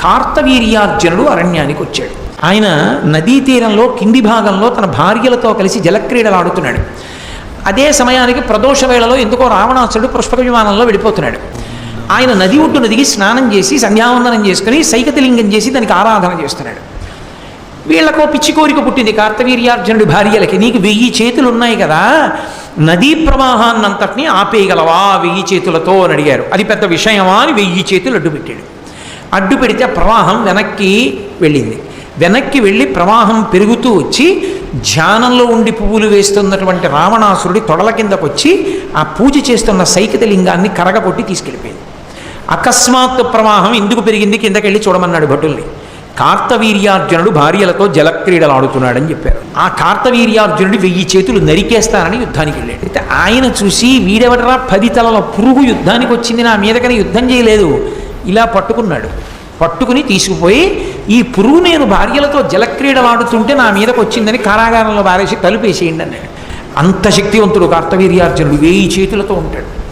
కార్తవీర్యార్జునుడు అరణ్యానికి వచ్చాడు. ఆయన నదీ తీరంలో కింది భాగంలో తన భార్యలతో కలిసి జలక్రీడలు ఆడుతున్నాడు. అదే సమయానికి ప్రదోష వేళలో ఎందుకో రావణాసుడు పుష్పక విమానంలో వెళ్ళిపోతున్నాడు. ఆయన నది ఒడ్డున దిగి స్నానం చేసి సంధ్యావందనం చేసుకుని సైకతలింగం చేసి దానికి ఆరాధన చేస్తున్నాడు. వీళ్ళకో పిచ్చి కోరిక పుట్టింది కార్తవీర్యార్జునుడి భార్యలకి. నీకు వెయ్యి చేతులు ఉన్నాయి కదా నదీ ప్రవాహాన్నంతటినీ ఆపేయగలవా? వెయ్యి చేతులతో అని అడిగారు. అది పెద్ద విషయమా అని వెయ్యి చేతులు అడ్డుపెట్టాడు. అడ్డు పెడితే ప్రవాహం వెనక్కి వెళ్ళింది. వెనక్కి వెళ్ళి ప్రవాహం పెరుగుతూ వచ్చి ధ్యానంలో ఉండి పువ్వులు వేస్తున్నటువంటి రావణాసురుడి తొడల కిందకు వచ్చి ఆ పూజ చేస్తున్న సైకిత లింగాన్ని తీసుకెళ్ళిపోయింది. అకస్మాత్తు ప్రవాహం ఎందుకు పెరిగింది? కిందకెళ్ళి చూడమన్నాడు భటుల్ని. కార్తవీర్యార్జునుడు భార్యలతో జలక్రీడలు ఆడుతున్నాడని చెప్పారు. ఆ కార్తవీర్యార్జునుడు వెయ్యి చేతులు నరికేస్తానని యుద్ధానికి వెళ్ళాడు. అయితే ఆయన చూసి వీడెవడరా? పది తలల పురుగు యుద్ధానికి వచ్చింది నా మీదకని యుద్ధం చేయలేదు. ఇలా పట్టుకున్నాడు. పట్టుకుని తీసుకుపోయి ఈ పురుగు నేను భార్యలతో జలక్రీడలాడుతుంటే నా మీదకి వచ్చిందని కారాగారంలో బారేసి తలుపేసేయండి అన్నాడు. అంత శక్తివంతుడు కార్తవీర్యార్జునుడు వేయి చేతులతో ఉంటాడు.